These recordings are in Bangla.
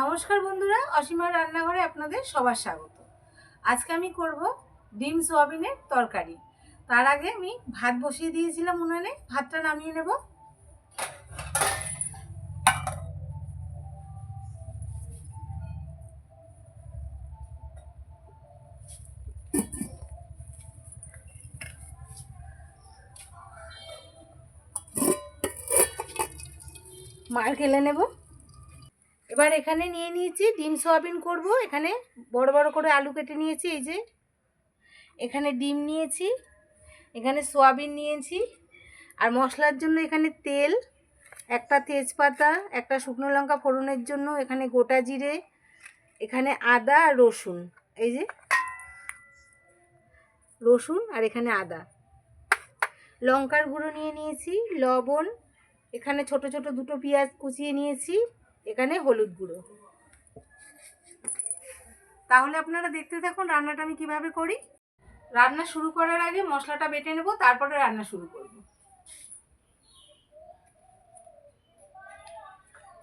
নমস্কার বন্ধুরা, অসীমার রান্নাঘরে আপনাদের সবার স্বাগত। আজকে আমি করব ডিম সোয়াবিনের তরকারি। তার আগে আমি ভাত বসিয়ে দিয়েছিলাম উনানে, ভাতটা নামিয়ে নেব। মার খেলে নেব। এবার এখানে নিয়ে নিয়েছি, ডিম সোয়াবিন করব। এখানে বড় বড় করে আলু কেটে নিয়েছি, এই যে। এখানে ডিম নিয়েছি, এখানে সোয়াবিন নিয়েছি, আর মশলার জন্য এখানে তেল, একটা তেজপাতা, একটা শুকনো লঙ্কা ফোড়নের জন্য এখানে গোটা জিরে, এখানে আদা আর রসুন, এই যে। রসুন আর এখানে আদা। লঙ্কার গুঁড়ো নিয়ে নিয়েছি, লবণ, এখানে ছোট ছোট দুটো পেঁয়াজ কুচিয়ে নিয়েছি। এখানে হলুদ গুঁড়ো। তাহলে আপনারা দেখতে থাকুন রান্নাটা আমি কীভাবে করি। রান্না শুরু করার আগে মশলাটা বেটে নেব, তারপরে রান্না শুরু করব।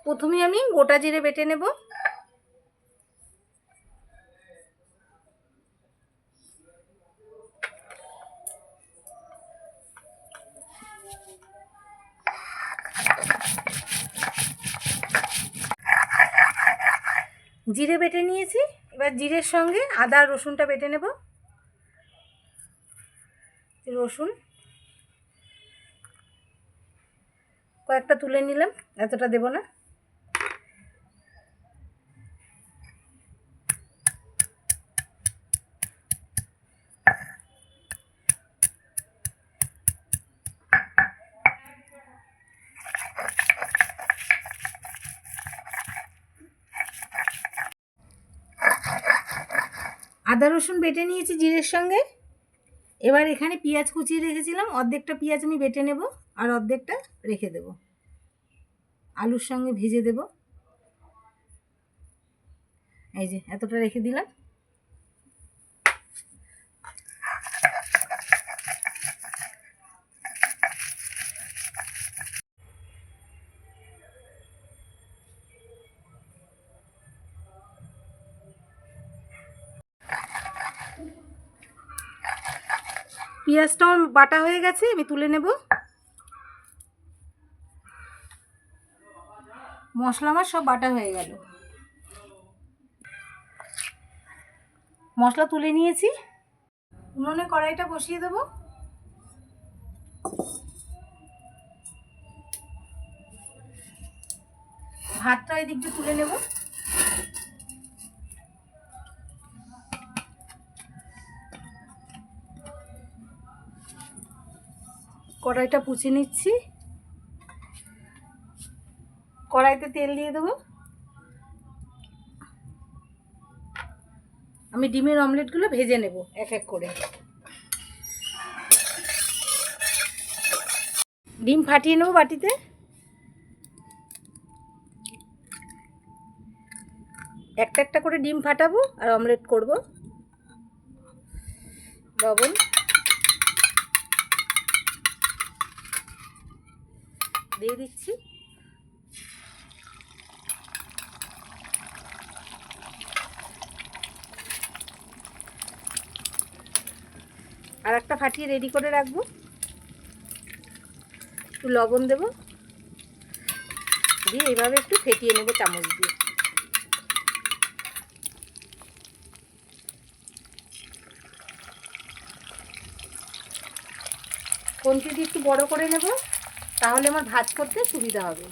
প্রথমে আমি গোটা জিরে বেটে নেব। জিরে বেটে নিয়েছি। এবার জিরের সঙ্গে আদা, রসুনটা বেটে নেব। রসুন কয়েকটা তুলে নিলাম, এতটা দেব না। আদা রসুন বেটে নিয়েছি জিরের সঙ্গে। এবার এখানে পেঁয়াজ কুচিয়ে রেখেছিলাম। অর্ধেকটা পেঁয়াজ আমি বেটে নেব আর অর্ধেকটা রেখে দেব। আলুর সঙ্গে ভেজে দেব। এই যে, এতটা রেখে দিলাম। পেঁয়াজটাও বাটা হয়ে গেছে, আমি তুলে নেব। মশলা আমার সব বাটা হয়ে গেল। মশলা তুলে নিয়েছি। উনুনে কড়াইটা বসিয়ে দেবো। ভাতটা এই দিক দিয়ে তুলে নেব। কড়াইটা পুছে নিচ্ছি। কড়াইতে তেল দিয়ে দেবো। আমি ডিমের অমলেটগুলো ভেজে নেব এক এক করে। ডিম ফাটিয়ে নেব বাটিতে। একটা একটা করে ডিম ফাটাবো আর অমলেট করব। লবণ। দিয়ে দিচ্ছি। আর একটা ফাটিয়ে রেডি করে রাখব। একটু লবণ দেব। দিয়ে এইভাবে একটু ফেটিয়ে নেব চামচ দিয়ে। দিয়ে একটু বড় করে নেব? তাহলে আমার ভাজ করতে সুবিধা হবে।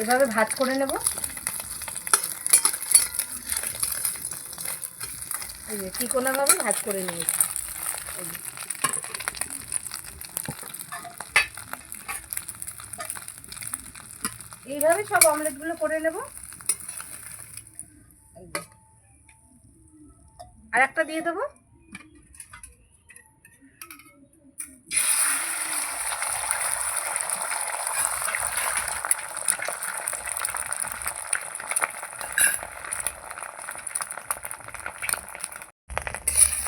এভাবে ভাজ করে নেব। এই যে তিকোনাভাবে ভাজ করে নিয়েছি। এইভাবে সব অমলেটগুলো করে নেব। দিয়ে দেবো।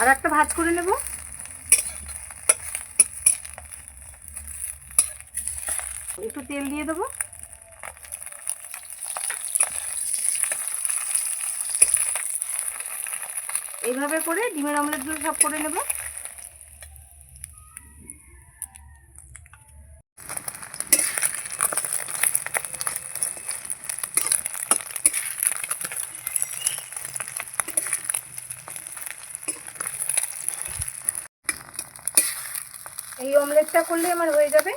আর একটা ভাজ করে নেব। একটু তেল দিয়ে দেবো। এইভাবে করে ডিমের অমলেটগুলো সব করে নেব। এই অমলেটটা করলে আমার হয়ে যাবে।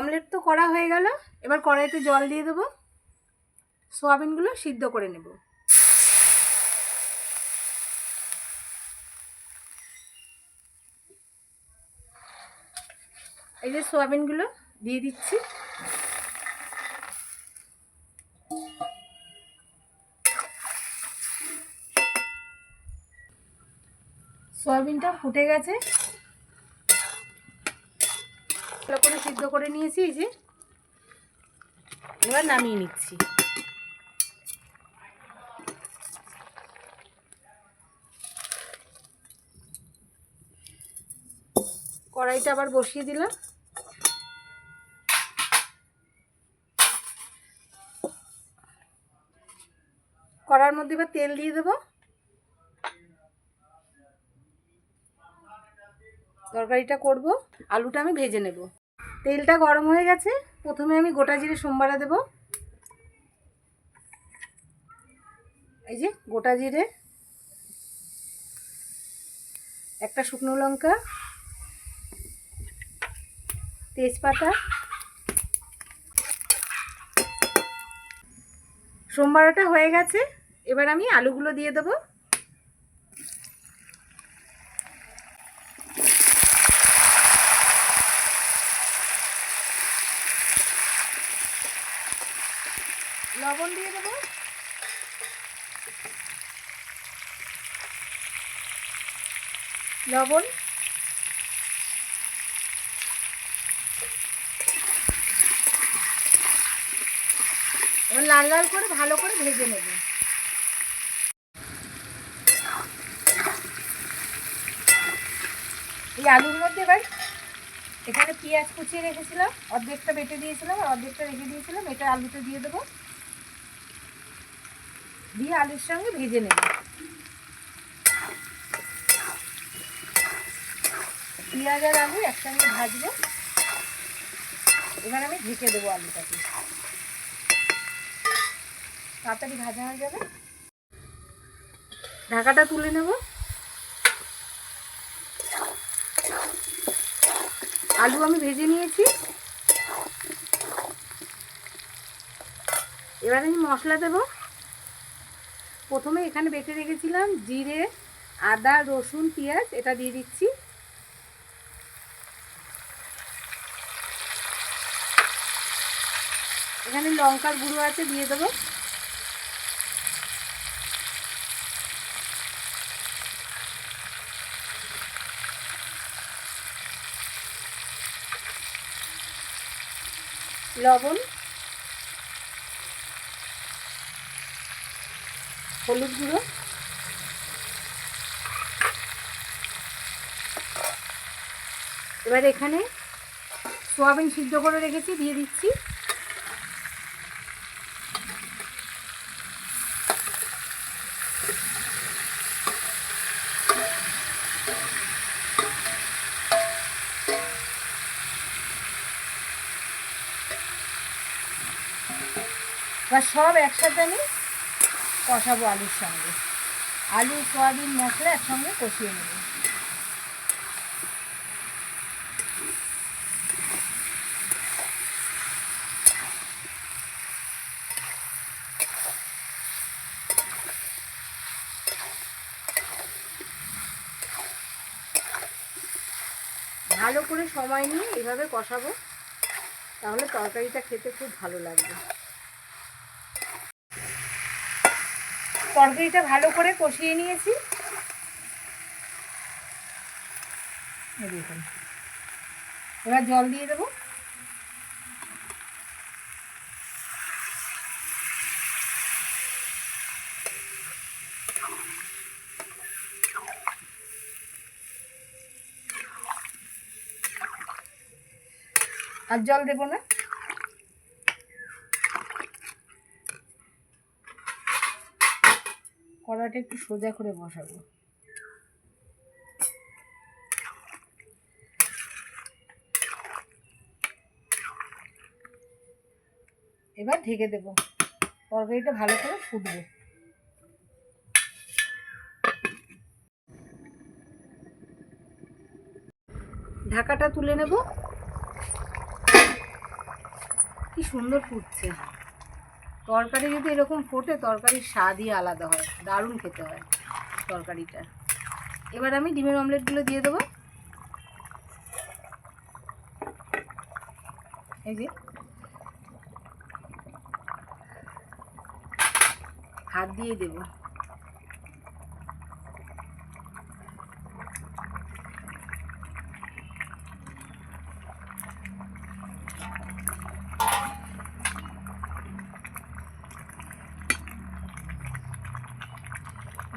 অমলেট তো করা হয়ে গেল। এবার কড়াইতে জল দিয়ে দেবো। সোয়াবিনগুলো সিদ্ধ করে নেব। এই যে সোয়াবিনগুলো দিয়ে দিচ্ছি। সয়াবিনটা ফুটে গেছে ভালো করে সিদ্ধ করে নিয়েছি, এই যে। এবার নামিয়ে নিচ্ছি। কড়াইটা আবার বসিয়ে দিলাম। কড়ার মধ্যে এবার তেল দিয়ে দেবো। তরকারিটা করব। আলুটা আমি ভেজে নেব। তেলটা গরম হয়ে গেছে, প্রথমে আমি গোটা জিরে সোমবারা দেব। এই যে গোটা জিরে, একটা শুকনো লঙ্কা, তেজপাতা। সোমবারটা হয়ে গেছে, এবার আমি আলুগুলো দিয়ে দেবো লবণ দিয়ে দেবো লবণ। এবার লাল লাল করে ভালো করে ভেজে নেব। এই আলুর মধ্যে এবার এখানে পেঁয়াজ কুচিয়ে রেখেছিলাম, অর্ধেকটা বেটে দিয়েছিলাম, আর অর্ধেকটা রেখে দিয়েছিলাম, এটা আলুতে দিয়ে দেবো। দিয়ে আলুর সঙ্গে ভেজে নেব। পেঁয়াজ আর আলু একসঙ্গে ভাজবো। এবার আমি ঢেকে দেবো আলুটাকে। তাড়াতাড়ি ভাজা হয়ে যাবে। ঢাকাটা তুলে নেব। আলু আমি ভেজে নিয়েছি। এবার আমি মশলা দেব। প্রথমে এখানে বেটে রেখেছিলাম জিরে, আদা, রসুন, পেঁয়াজ, এটা দিয়ে দিচ্ছি। এখানে লঙ্কার গুঁড়ো আছে, দিয়ে দেবো। লবণ, হলুদ গুঁড়ো। এবার এখানে সোয়াবিন সিদ্ধ করে রেখেছি, দিয়ে দিচ্ছি। এবার সব একসাথে আমি কষাবো আলুর সঙ্গে। আলু, সয়াবিন, মশলা একসঙ্গে কষিয়ে নেব। ভালো করে সময় নিয়ে এভাবে কষাবো, তাহলে তরকারিটা খেতে খুব ভালো লাগবে। তরকারিটা ভালো করে কষিয়ে নিয়েছি। এবার জল দিয়ে দেবো। আর জল দেবো না। কড়াটা একটু সোজা করে বসাবো। এবার ঢেকে দেব। তরকারিটা ভালো করে ফুটবে। ঢাকাটা তুলে নেব। কি সুন্দর ফুটছে। তরকারি যদি এরকম ফোটে, তরকারির স্বাদই আলাদা হয়, দারুণ খেতে হয় তরকারিটা। এবার আমি ডিমের অমলেটগুলো দিয়ে দেবো। এই যে। হাত দিয়ে দেবো।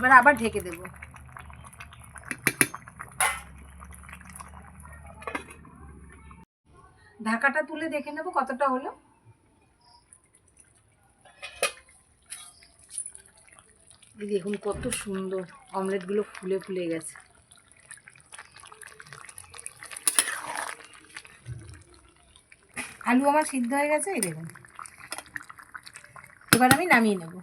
এবার আবার ঢেকে দেব। ঢাকাটা তুলে দেখে নেব কতটা হলো। দেখুন কত সুন্দর, অমলেটগুলো ফুলে ফুলে গেছে। আলু আমার সিদ্ধ হয়ে গেছে, এই দেখুন। এবার আমি নামিয়ে নেব।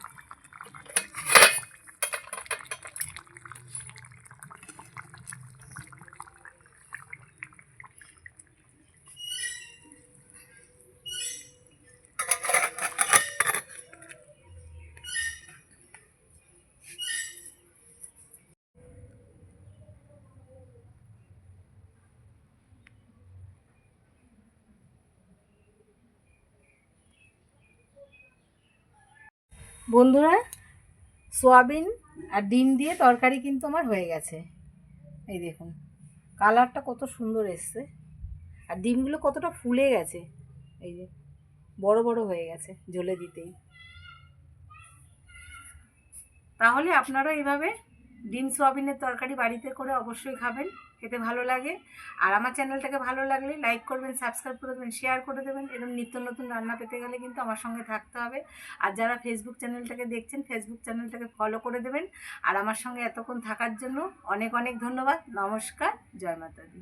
বন্ধুরা, সোয়াবিন আর ডিম দিয়ে তরকারি কিন্তু আমার হয়ে গেছে। এই দেখুন, কালারটা কত সুন্দর এসছে। আর ডিমগুলো কতটা ফুলে গেছে। এই যে, বড় বড় হয়ে গেছে জ্বলে দিতেই। তাহলে আপনারা এভাবে ডিম, সোয়াবিনের তরকারি বাড়িতে করে অবশ্যই খাবেন। খেতে ভালো লাগে। আর আমার চ্যানেলটাকে ভালো লাগলে লাইক করবেন, সাবস্ক্রাইব করে দেবেন শেয়ার করে দেবেন এরকম নিত্য নতুন রান্না পেতে গেলে কিন্তু আমার সঙ্গে থাকতে হবে। আর যারা ফেসবুক চ্যানেলটাকে দেখছেন ফেসবুক চ্যানেলটাকে ফলো করে দেবেন। আর আমার সঙ্গে এতক্ষণ থাকার জন্য অনেক অনেক ধন্যবাদ। নমস্কার, জয় মাতা দি